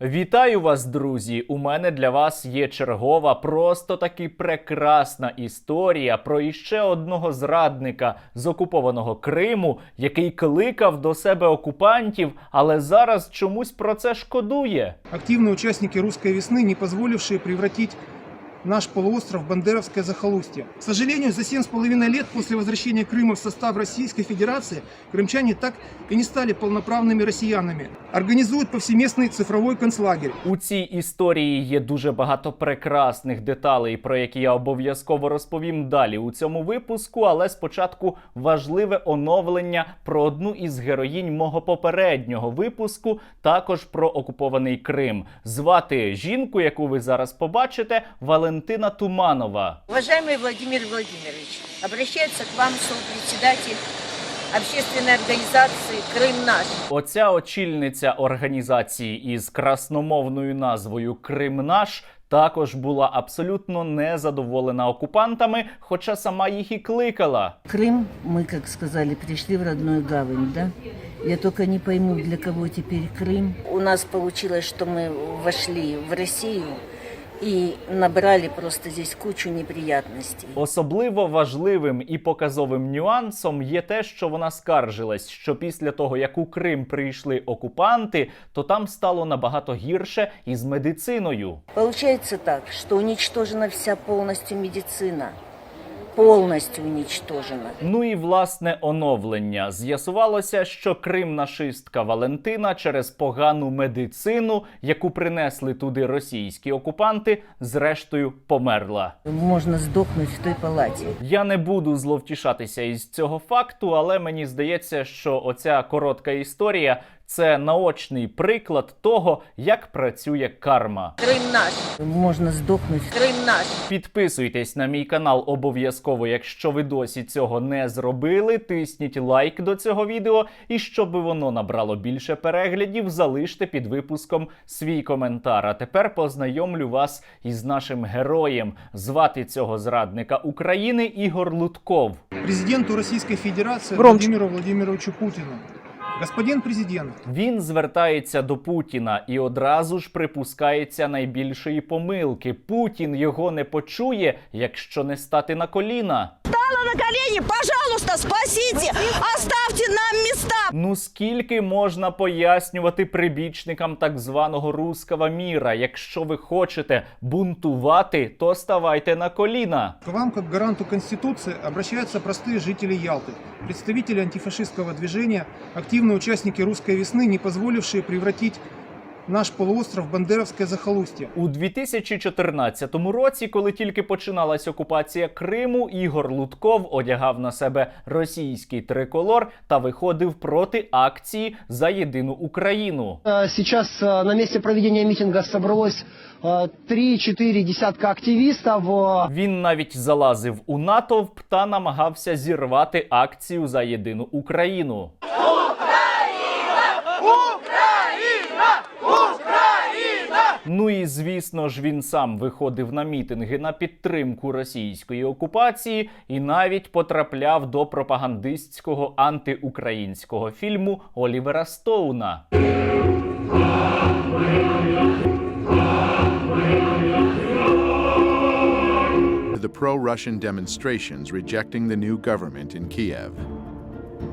Вітаю вас, друзі! У мене для вас є чергова, просто таки прекрасна історія про іще одного зрадника з окупованого Криму, який кликав до себе окупантів, але зараз чомусь про це шкодує. Активні учасники русской весни», не дозволивши превратить наш полуостров в бандеровское захолустье. К сожалению, за 7,5 лет после возвращения Крыма в состав Российской Федерации крымчане так и не стали полноправными россиянами. Организуют повсеместный цифровой концлагерь. У цій історії є дуже багато прекрасних деталей, про які я обов'язково розповім далі у цьому випуску. Але спочатку важливе оновлення про одну із героїнь мого попереднього випуску, також про окупований Крим. Звати жінку, яку ви зараз побачите, Валентина Туманова. Уважаемый Владимир Владимирович, обращается к вам председатель общественной организации «Крым наш». Оця очільниця організації із красномовною назвою Крим наш. Також була абсолютно незадоволена окупантами, хоча сама їх і кликала. Крым, мы, как сказали, пришли в родную гавань, да? Я только не пойму, для кого теперь Крым. У нас получилось, что мы вошли в Россию и набрали просто здесь кучу неприятностей. Особливо важливим і показовим нюансом є те, що вона скаржилась, що після того, як у Крим прийшли окупанти, то там стало набагато гірше із медициною. Получается так, что уничтожена вся полностью медицина. Полностью уничтожена. Ну і власне оновлення з'ясувалося, що кримнашистка Валентина через погану медицину, яку принесли туди російські окупанти, зрештою померла. Можно сдохнуть в той палате. Я не буду зловтішатися із цього факту, але мені здається, що оця коротка історія це наочний приклад того, як працює карма. Крым наш. Можно сдохнуть Крым наш. Підписуйтесь на мій канал обов'язково, якщо ви досі цього не зробили. Тисніть лайк до цього відео, і щоб воно набрало більше переглядів, залиште під випуском свій коментар. А тепер познайомлю вас із нашим героєм. Звати цього зрадника України Ігор Лутков. Президенту Российской Федерации Громче. Владимиру Владимировичу Путину. Господин президент, Він звертається до Путіна і одразу ж припускається найбільшої помилки. Путін його не почує, якщо не стати на коліна. Стала на коліні, пожалуйста, спасіть, оставте места. Ну скільки можна пояснювати прибічникам так званого руского міра? Якщо ви хочете бунтувати, то ставайте на коліна. к вам, как гаранту Конституции, обращаются простые жители Ялты, представители антифашистского движения, активные участники русской весны, не позволившие превратить наш полуостров в бандеровское захолустье. У 2014 році, коли тільки починалась окупація Криму, Ігор Лутков одягав на себе російський триколор та виходив проти акції за єдину Україну. Э, Сейчас э, на месте проведения митинга собралось э, 3-4 десятка активистов. э, Він навіть залазив у натовп та намагався зірвати акцію за єдину Україну. Ну і звісно ж він сам виходив на мітинги на підтримку російської окупації і навіть потрапляв до пропагандистського антиукраїнського фільму Олівера Стоуна. the pro Russian demonstrations rejecting the new government in Kiev.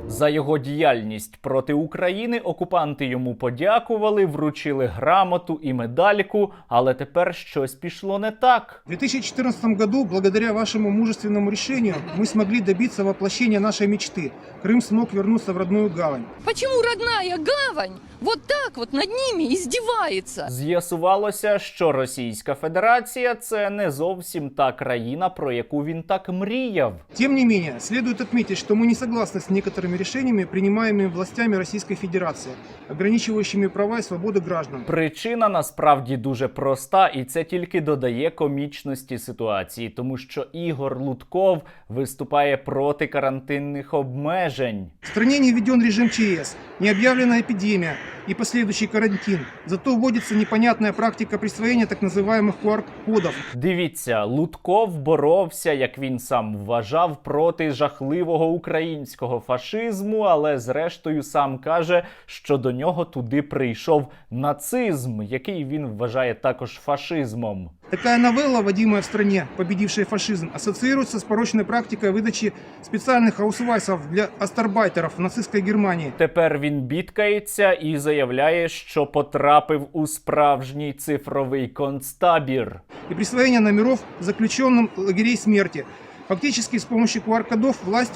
За його діяльність проти України окупанти йому подякували, вручили грамоту і медальку, але тепер щось пішло не так. В 2014 году, благодаря вашему мужественному решению, мы смогли добиться воплощения нашей мечты. Крым смог вернуться в родную гавань. Почему родная гавань вот так вот над ними издевается? З'ясувалося, що Російська Федерація це не зовсім та країна, про яку він так мріяв. Тем не менее, следует отметить, что мы не согласны с некоторыми решениями, принимаемыми властями Российской Федерации, ограничивающими права и свободы граждан. Причина насправді дуже проста, і це тільки додає комічності ситуації, тому що Ігор Лутков виступає проти карантинних обмежень. В стране не введен режим ЧС, не объявлена эпидемия и последующий карантин. Зато вводится непонятная практика присвоения так называемых QR-кодов. Дивіться, Лутков боровся, як він сам вважав, проти жахливого українського фашизму. нацизму, але зрештою сам каже, що до нього туди прийшов нацизм, який він вважає також фашизмом. Такая новелла, вводимая в стране, победившая фашизм, ассоциируется с порочной практикой выдачи специальных аусвайсов для астарбайтеров в нацистской Германии. Тепер він бідкається і заявляє, що потрапив у справжній цифровий концтабір. и присвоение номеров заключенным лагерей смерти. Фактически с помощью QR-кодов власть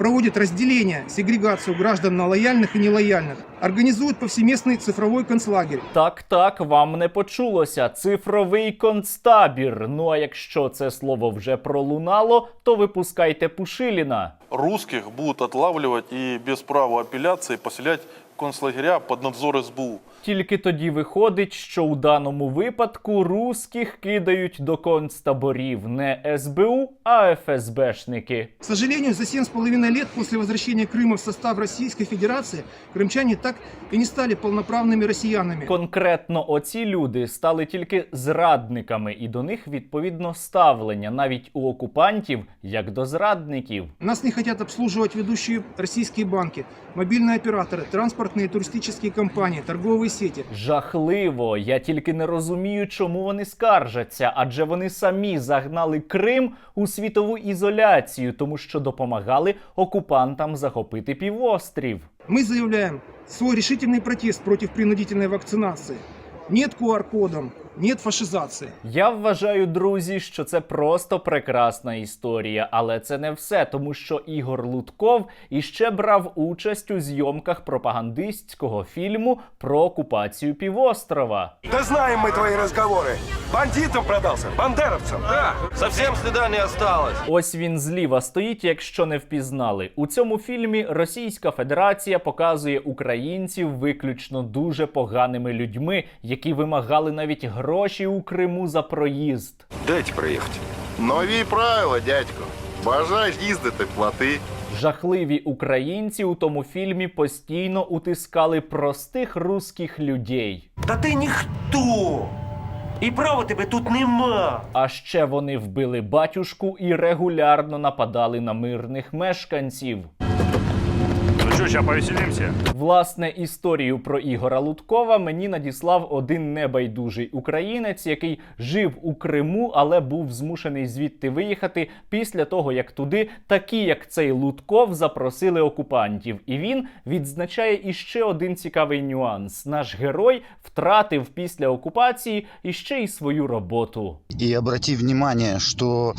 проводит разделение, сегрегацию граждан на лояльных и нелояльных, организует повсеместный цифровой концлагерь. Так, так, вам не почулося. Цифровий концтабір. Ну а якщо це слово вже пролунало, то випускайте Пушиліна. русских будут отлавливать и без права апелляции поселять в концлагеря под надзор СБУ. Тільки тоді виходить, що у даному випадку русських кидають до концтаборів не СБУ, а ФСБшники. К сожалению, за семь с половиной лет после возвращения Крыма в состав Российской Федерации крымчане так и не стали полноправными россиянами. Конкретно оці люди стали тільки зрадниками, і до них відповідно ставлення навіть у окупантів як до зрадників. Нас не хотят обслуживать ведущие российские банки, мобильные операторы, транспортные и туристические компании, торговые сети. Жахливо. Я тільки не розумію, чому вони скаржаться, адже вони самі загнали Крим у світову ізоляцію, тому що допомагали окупантам захопити півострів. Ми заявляємо свій рішительний протест проти принудительної вакцинації. Нет QR-кодам, нет фашизации. Я вважаю, друзі, що це просто прекрасна історія, але це не все, тому що Ігор Лутков іще брав участь у зйомках пропагандистського фільму про окупацію півострова. Да знаем мы твои разговоры. Бандитам продался, бандеровцам. Да. Совсем следа не осталось. Ось він зліва стоїть, якщо не впізнали. У цьому фільмі Російська Федерація показує українців виключно дуже поганими людьми, які вимагали навіть гроші у Криму за проїзд. Дайте проехать. Нові правила, дядько. Бажаєш їздити, плати. Жахливі українці у тому фільмі постійно утискали простих русських людей. Да ти ніхто. І права тебе тут нема. А ще вони вбили батюшку і регулярно нападали на мирних мешканців. Ну що, зараз повеселимся? Власне, історію про Ігора Луткова мені надіслав один небайдужий українець, який жив у Криму, але був змушений звідти виїхати після того, як туди такі, як цей Лутков, запросили окупантів. І він відзначає іще один цікавий нюанс: наш герой втратив після окупації іще й свою роботу. И обрати внимание, что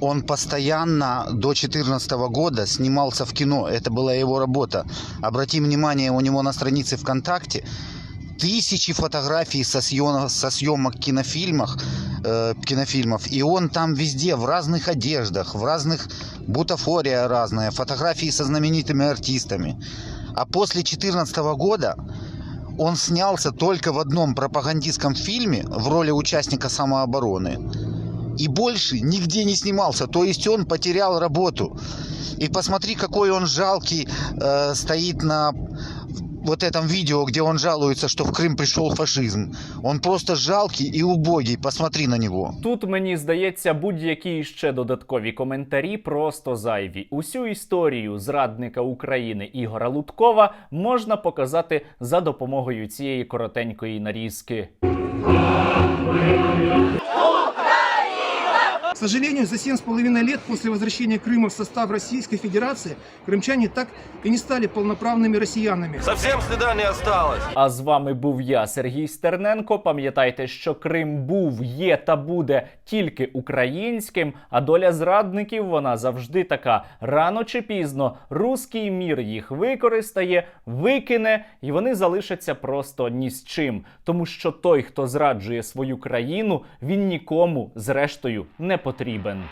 он постоянно до 2014 года снимался в кино. Это была его работа. Обрати внимание, у него на странице ВКонтакте тысячи фотографий со, съемок, со съемок кинофильмах, э, кинофильмов. И он там везде, в разных одеждах, в разных... Бутафория разная, фотографии со знаменитыми артистами. А после 2014 года он снялся только в одном пропагандистском фильме в роли участника самообороны. И больше нигде не снимался. То есть он потерял работу. И посмотри, какой он жалкий э, стоит на вот этом видео, где он жалуется, что в Крым пришел фашизм. Он просто жалкий и убогий. Посмотри на него. Тут мені здається, будь-які ще додаткові коментарі просто зайві. Усю історію зрадника України Ігора Луткова можна показати за допомогою цієї коротенької нарізки. К сожалению, за семь с половиной лет после возвращения Крыма в состав Российской Федерации крымчане так и не стали полноправными россиянами. Совсем следа не осталось. А з вами був я, Сергій Стерненко. Пам'ятайте, що Крим був, є та буде тільки українським, а доля зрадників вона завжди така. Рано чи пізно руський мір їх використає, викине, і вони залишаться просто ні з чим. Тому що той, хто зраджує свою країну, він нікому, зрештою, не потрібен.